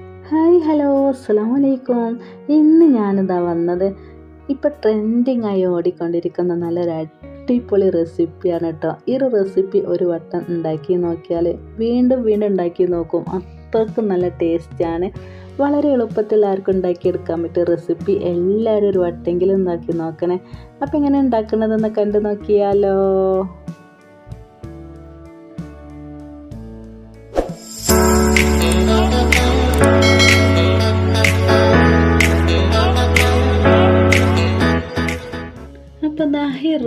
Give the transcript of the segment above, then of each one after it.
Hi hello. അസ്സാം വലൈക്കും ഇന്ന് ഞാനിതാ വന്നത് ഇപ്പം ട്രെൻഡിങ് ആയി ഓടിക്കൊണ്ടിരിക്കുന്ന നല്ലൊരു അടിപൊളി റെസിപ്പിയാണ് കേട്ടോ ഈ ഒരു റെസിപ്പി ഒരു വട്ടം ഉണ്ടാക്കി നോക്കിയാൽ വീണ്ടും വീണ്ടും ഉണ്ടാക്കി നോക്കും. അത്രക്കും നല്ല ടേസ്റ്റാണ്. വളരെ എളുപ്പത്തിൽ ആർക്കും ഉണ്ടാക്കിയെടുക്കാൻ പറ്റിയ റെസിപ്പി. എല്ലാവരും ഒരു വട്ടെങ്കിലും ഉണ്ടാക്കി നോക്കണേ. അപ്പം എങ്ങനെ ഉണ്ടാക്കുന്നതെന്ന് കണ്ടു നോക്കിയാലോ.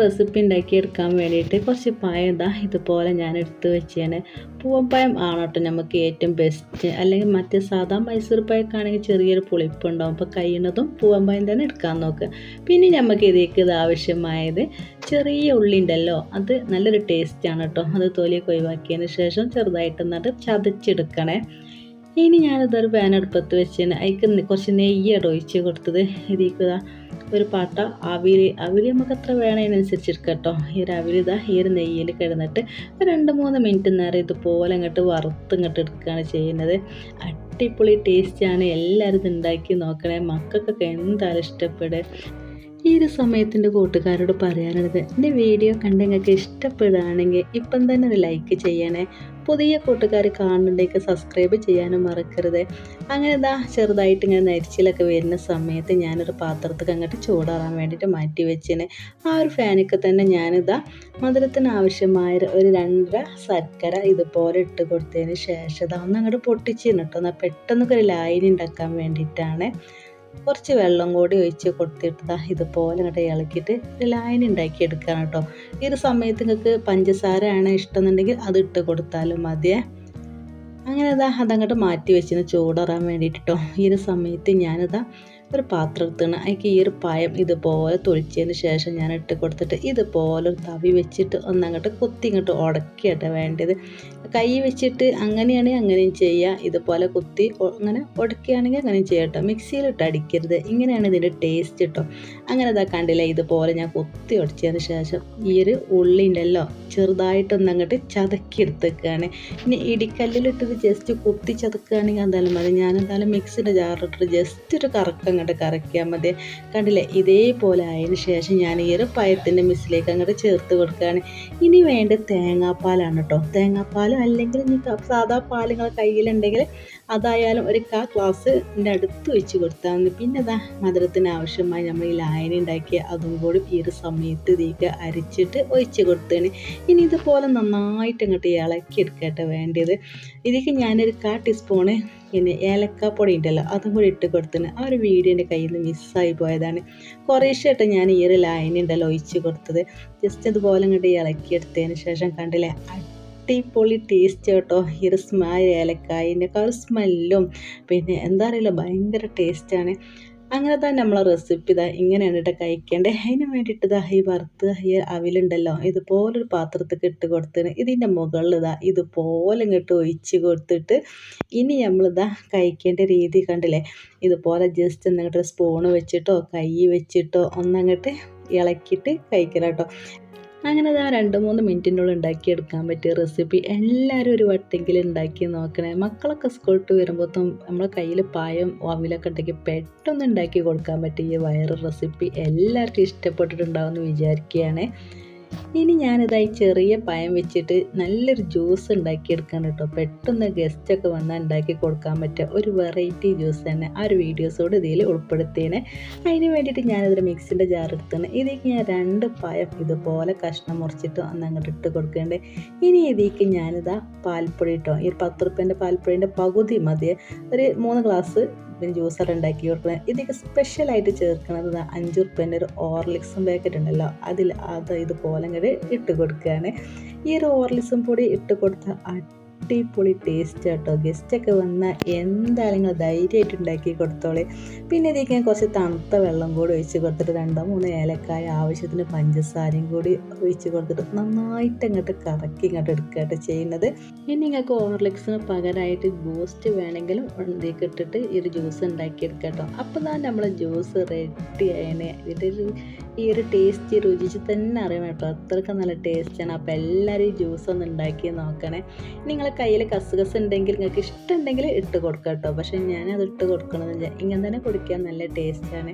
റെസിപ്പി ഉണ്ടാക്കിയെടുക്കാൻ വേണ്ടിയിട്ട് കുറച്ച് പഴം ഇതുപോലെ ഞാൻ എടുത്ത് വെച്ചാണ് പൂവപ്പഴം ആണ് കേട്ടോ നമുക്ക് ഏറ്റവും ബെസ്റ്റ് അല്ലെങ്കിൽ മറ്റേ സാധാ മൈസൂർ പായക്കാണെങ്കിൽ ചെറിയൊരു പുളിപ്പുണ്ടാവും അപ്പോൾ കഴിയുന്നതും പൂവമ്പായം തന്നെ എടുക്കാൻ നോക്കുക പിന്നെ നമുക്ക് ഇതിലേക്ക് ഇത് ആവശ്യമായത് ചെറിയ ഉള്ളി ഉണ്ടല്ലോ അത് നല്ലൊരു ടേസ്റ്റ് ആണ് കേട്ടോ. അത് തൊലിയൊക്കെ ഒഴിവാക്കിയതിന് ശേഷം ചെറുതായിട്ട് ചെറുതായിട്ടൊന്നത് ചതച്ചെടുക്കണേ. ഇനി ഞാനിതൊരു പാൻ അടുപ്പത്ത് വെച്ചാണ് അതിക്ക് കുറച്ച് നെയ്യാണ് ഒഴിച്ച് കൊടുത്തത്. ഇതിക്കുക ഒരു പാട്ട അവിൽ അവിൽ നമുക്ക് എത്ര വേണതിനനുസരിച്ച് എടുക്കട്ടോ കേട്ടോ. ഈ ഒരു അവിൽ ഇതാ ഈ ഒരു നെയ്യിൽ കിടന്നിട്ട് രണ്ട് മൂന്ന് മിനിറ്റ് നേരം ഇതുപോലെ ഇങ്ങോട്ട് വറുത്ത് ഇങ്ങോട്ട് എടുക്കുകയാണ് ചെയ്യുന്നത്. അടിപൊളി ടേസ്റ്റാണ് എല്ലാവരും ഇത് ഉണ്ടാക്കി നോക്കണേ. മക്കൾക്കൊക്കെ എന്തായാലും ഇഷ്ടപ്പെടുക. ഈ ഒരു സമയത്തിന്റെ കൂട്ടുകാരോട് പറയാനുള്ളത് എന്റെ വീഡിയോ കണ്ട് നിങ്ങൾക്ക് ഇഷ്ടപ്പെടുകയാണെങ്കിൽ ഇപ്പം തന്നെ ഒരു ലൈക്ക് ചെയ്യണേ. പുതിയ കൂട്ടുകാർ കാണുന്നുണ്ടെങ്കിൽ സബ്സ്ക്രൈബ് ചെയ്യാനും മറക്കരുത്. അങ്ങനെ ഇതാ ചെറുതായിട്ട് ഇങ്ങനെ നരിച്ചിലൊക്കെ വരുന്ന സമയത്ത് ഞാനൊരു പാത്രത്തിൽ അങ്ങോട്ട് ചൂടാറാൻ വേണ്ടിയിട്ട് മാറ്റി വെച്ചിന്. ആ ഒരു ഫാനൊക്കെ തന്നെ ഞാനിതാ മധുരത്തിന് ആവശ്യമായ ഒരു രണ്ടര ശർക്കര ഇതുപോലെ ഇട്ട് കൊടുത്തതിന് ശേഷം ഇതാ അങ്ങോട്ട് പൊട്ടിച്ചിരുന്നു കേട്ടോ. എന്നാൽ പെട്ടെന്നൊക്കെ ഒരു ലായനി ഉണ്ടാക്കാൻ വേണ്ടിയിട്ടാണ്. കുറച്ച് വെള്ളം കൂടി ഒഴിച്ച് കൊടുത്തിട്ട് ഇതുപോലെ ഇങ്ങോട്ട് ഇളക്കിയിട്ട് ഒരു ലൈൻ ഉണ്ടാക്കി എടുക്കുകയാണ് കേട്ടോ. ഈ ഒരു സമയത്ത് നിങ്ങൾക്ക് പഞ്ചസാര ആണ് ഇഷ്ടമെന്നുണ്ടെങ്കിൽ അത് ഇട്ട് കൊടുത്താലും മതിയേ അങ്ങനെ ഇതാ അതങ്ങോട്ട് മാറ്റി വെച്ചിരുന്നു. ചൂടറാൻ വേണ്ടിയിട്ട് കേട്ടോ ഈ ഒരു സമയത്ത് ഞാനിതാ ഒരു പാത്രം എടുത്താണ് ഈ ഒരു പഴം ഇതുപോലെ തൊളിച്ചതിന് ശേഷം ഞാൻ ഇട്ട് കൊടുത്തിട്ട് ഇതുപോലെ ഒരു തവി വെച്ചിട്ട് ഒന്നങ്ങോട്ട് കുത്തി ഇങ്ങോട്ട് ഉടക്കിയാട്ടെ വേണ്ടത്. കൈ വെച്ചിട്ട് അങ്ങനെയാണെങ്കിൽ അങ്ങനെയും ചെയ്യുക ഇതുപോലെ കുത്തി അങ്ങനെ ഉടക്കുകയാണെങ്കിൽ അങ്ങനെയും ചെയ്യാം കേട്ടോ മിക്സിയിലിട്ട് അടിക്കരുത്. ഇങ്ങനെയാണ് ഇതിന്റെ ടേസ്റ്റ് കേട്ടോ അങ്ങനെ ഇതാ കണ്ടില്ല ഇതുപോലെ ഞാൻ കുത്തി ഉടച്ചതിന് ശേഷം ഈ ഒരു ഉള്ളി ചെറുതായിട്ടൊന്ന് അങ്ങോട്ട് ചതക്കി എടുത്തേക്കാണ് ഇനി ഇടിക്കല്ലിലിട്ടത് ജസ്റ്റ് കുത്തി ചതക്കുകയാണെങ്കിൽ എന്തായാലും മതി. ഞാൻ എന്തായാലും മിക്സിന്റെ ജാറിലിട്ട് ജസ്റ്റ് ഒരു കറക്കം അങ്ങോട്ട് കറക്കിയാൽ മതി. കണ്ടില്ലേ? ഇതേപോലെ ആയതിനു ശേഷം ഞാൻ ഈ ഒരു പഴത്തിന്റെ മിസ്സിലേക്ക് അങ്ങോട്ട് ചേർത്ത് കൊടുക്കുകയാണ്. ഇനി വേണ്ട തേങ്ങാപ്പാലാണ് കേട്ടോ. തേങ്ങാപ്പാലും അല്ലെങ്കിൽ ഇനി സാധാ നിങ്ങളുടെ കയ്യിലുണ്ടെങ്കിൽ അതായാലും ഒരു കാ ഗ്ലാസ്സിന്റെ അടുത്ത് വെച്ച് കൊടുത്താൽ മതി പിന്നെ അതാ മധുരത്തിന് ആവശ്യമായി നമ്മൾ ഈ ലായനി ഉണ്ടാക്കിയ അതും കൂടി ഈ ഒരു സമയത്ത് ഇതിലേക്ക് അരിച്ചിട്ട് ഒഴിച്ച് കൊടുത്തേണ് ഇനി ഇതുപോലെ നന്നായിട്ട് അങ്ങോട്ട് ഇളക്കി എടുക്കട്ടെ വേണ്ടത് ഇതിലേക്ക് ഞാനൊരു കാ ടീസ്പൂണ് പിന്നെ ഏലക്കാപ്പൊടി ഉണ്ടല്ലോ അതും കൂടി ഇട്ട് കൊടുത്തിന് ആ ഒരു വീഡിയോ എന്റെ കയ്യിൽ നിന്ന് മിസ്സായി പോയതാണ്. കുറേശ്ശായിട്ട് ഞാൻ ഈ ഒരു ലൈൻ ഉണ്ടല്ലോ ഒഴിച്ച് കൊടുത്തത്. ജസ്റ്റ് അതുപോലെ ഇങ്ങോട്ട് ഇളക്കിയെടുത്തതിന് ശേഷം കണ്ടില്ലേ അടിപൊളി ടേസ്റ്റ് കേട്ടോ. ഈ ഒരു സ്മാ ഏലക്കായന്റെ ആ ഒരു സ്മെല്ലും പിന്നെ എന്താ അറിയില്ല ഭയങ്കര ടേസ്റ്റാണ് അങ്ങനെ തന്നെ നമ്മളെ റെസിപ്പി ഇതാ ഇങ്ങനെയാണ് കേട്ടോ കഴിക്കേണ്ടത് അതിന് വേണ്ടിയിട്ട് ഇതാ ഈ വറുത്ത് ഈ അവിലുണ്ടല്ലോ ഇതുപോലൊരു പാത്രത്തിൽ ഇട്ട് കൊടുത്തിന് ഇതിന്റെ മുകളിൽ ഇതാ ഇതുപോലെ ഇങ്ങോട്ട് ഒഴിച്ച് കൊടുത്തിട്ട് ഇനി നമ്മളിതാ കഴിക്കേണ്ട രീതി കണ്ടില്ലേ? ഇതുപോലെ ജസ്റ്റ് എന്നിട്ട് സ്പൂണ് വെച്ചിട്ടോ കൈ വെച്ചിട്ടോ ഒന്നങ്ങോട്ട് ഇളക്കിയിട്ട് കഴിക്കണം കേട്ടോ അങ്ങനെ ആ രണ്ട് മൂന്ന് മിനിറ്റിനുള്ളിൽ ഉണ്ടാക്കിയെടുക്കാൻ പറ്റിയ റെസിപ്പി എല്ലാവരും ഒരു വട്ടെങ്കിലും ഉണ്ടാക്കി നോക്കണേ. മക്കളൊക്കെ സ്കൂളിട്ട് വരുമ്പോഴത്തും നമ്മളെ കയ്യിൽ പായം വാവിലൊക്കെ ഉണ്ടെങ്കിൽ പെട്ടെന്ന് ഉണ്ടാക്കി കൊടുക്കാൻ പറ്റിയ വയറ് റെസിപ്പി എല്ലാവർക്കും ഇഷ്ടപ്പെട്ടിട്ടുണ്ടാവും എന്ന് വിചാരിക്കുകയാണ്. ഇനി ഞാനിതായി ചെറിയ പയം വെച്ചിട്ട് നല്ലൊരു ജ്യൂസ് ഉണ്ടാക്കിയെടുക്കാൻ കേട്ടോ. പെട്ടെന്ന് ഗസ്റ്റൊക്കെ വന്നാൽ ഉണ്ടാക്കി കൊടുക്കാൻ പറ്റുക ഒരു വെറൈറ്റി ജ്യൂസ് തന്നെ ആ ഒരു വീഡിയോസോട് ഇതിൽ ഉൾപ്പെടുത്തിയേനെ. അതിന് വേണ്ടിയിട്ട് ഞാനിതൊരു മിക്സിന്റെ ജാർ എടുത്തേനെ ഇതിലേക്ക് ഞാൻ രണ്ട് പയം ഇതുപോലെ കഷ്ണം മുറിച്ചിട്ട് ഒന്ന് അങ്ങോട്ട് ഇട്ട് കൊടുക്കേണ്ടത് ഇനി ഇതിലേക്ക് ഞാനിതാ പാൽപ്പൊടി ഇട്ടോ. ഈ പത്ത് റുപ്യന്റെ പാൽപ്പൊടിന്റെ പകുതി മതി. ഒരു മൂന്ന് ഗ്ലാസ് പിന്നെ ജ്യൂസർ ഉണ്ടാക്കി കൊടുക്കുന്നത് ഇതൊക്കെ സ്പെഷ്യലായിട്ട് ചേർക്കുന്നത് അഞ്ച് റുപ്യന്റെ ഒരു ഓർലിക്സും പാക്കറ്റ് ഉണ്ടല്ലോ. അതിൽ അത് ഇതുപോലെ ഇങ്ങോട്ട് ഇട്ട് കൊടുക്കുകയാണ് ഈ ഒരു ഓർലിക്സും പൊടി ഇട്ട് കൊടുത്ത അടിപൊളി ടേസ്റ്റ് കേട്ടോ ഗസ്റ്റൊക്കെ വന്നാൽ എന്തായാലും നിങ്ങൾ ധൈര്യമായിട്ട് ഉണ്ടാക്കി കൊടുത്തോളേ. പിന്നെ ഇതിലേക്ക് കുറച്ച് തണുത്ത വെള്ളം കൂടി ഒഴിച്ച് കൊടുത്തിട്ട് രണ്ടോ മൂന്ന് ഏലക്കായ ആവശ്യത്തിന് പഞ്ചസാരയും കൂടി ഒഴിച്ച് കൊടുത്തിട്ട് നന്നായിട്ട് അങ്ങോട്ട് കറക്കി ഇങ്ങോട്ട് എടുക്കുകയായിട്ട് ചെയ്യുന്നത്. ഇനി നിങ്ങൾക്ക് ഓർലിക്സിന് പകരമായിട്ട് ബൂസ്റ്റ് വേണമെങ്കിലും ഇതിലേക്ക് ഇട്ടിട്ട് ഈ ഒരു ജ്യൂസ് ഉണ്ടാക്കിയെടുക്കാം കേട്ടോ അപ്പോൾ തന്നെ നമ്മൾ ജ്യൂസ് റെഡി ആയതിനെ ഇതിന്റെ ഒരു ഈ ഒരു ടേസ്റ്റ് രുചിച്ച് തന്നെ അറിയണം കേട്ടോ. അത്രയ്ക്ക് നല്ല ടേസ്റ്റാണ് അപ്പോൾ എല്ലാവരും ഈ ജ്യൂസ് ഒന്ന് ഉണ്ടാക്കി നോക്കണേ. നിങ്ങളെ കയ്യിൽ കസുകസ് ഉണ്ടെങ്കിൽ നിങ്ങൾക്ക് ഇഷ്ടമുണ്ടെങ്കിൽ ഇട്ട് കൊടുക്കാം കേട്ടോ. പക്ഷേ ഞാനത് ഇട്ട് കൊടുക്കണമെന്നില്ല. ഇങ്ങനെ തന്നെ കുടിക്കാൻ നല്ല ടേസ്റ്റാണ്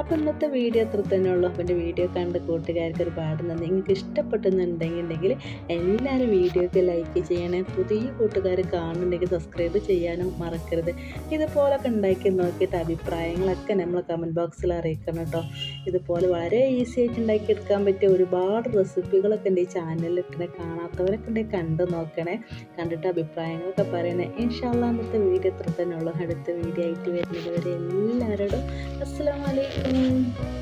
അപ്പോൾ ഇന്നത്തെ വീഡിയോ അത്ര തന്നെ ഉള്ളൂ. അപ്പോൾ എന്റെ വീഡിയോ കണ്ട് കൂട്ടുകാർക്ക് ഒരുപാട് നന്ദി. നിങ്ങൾക്ക് ഇഷ്ടപ്പെട്ടെന്നുണ്ടെങ്കിൽ എല്ലാവരും വീഡിയോക്ക് ലൈക്ക് ചെയ്യണേ. പുതിയ കൂട്ടുകാർ കാണുന്നുണ്ടെങ്കിൽ സബ്സ്ക്രൈബ് ചെയ്യാനും മറക്കരുത്. ഇതുപോലൊക്കെ ഉണ്ടാക്കി നോക്കിയിട്ട് അഭിപ്രായങ്ങളൊക്കെ നമ്മൾ കമന്റ് ബോക്സിൽ അറിയിക്കണം കേട്ടോ. ഇതുപോലെ വളരെ ഈസി ആയിട്ട് ഉണ്ടാക്കിയെടുക്കാൻ പറ്റിയ ഒരുപാട് റെസിപ്പികളൊക്കെ ഉണ്ട് ഈ ചാനലിൽ ഇട്ടേ കാണാത്തവരൊക്കെ ഉണ്ടെങ്കിൽ കണ്ട് നോക്കണേ. കണ്ടിട്ട് അഭിപ്രായങ്ങളൊക്കെ പറയണേ. ഇൻഷാല്ലാ അന്നത്തെ വീഡിയോ ഇത്ര തന്നെ ഉള്ളൂ. അടുത്ത വീഡിയോ ആയിട്ട് വരുന്നത് വരെ എല്ലാവരോടും അസ്സാം വലൈക്കും うん。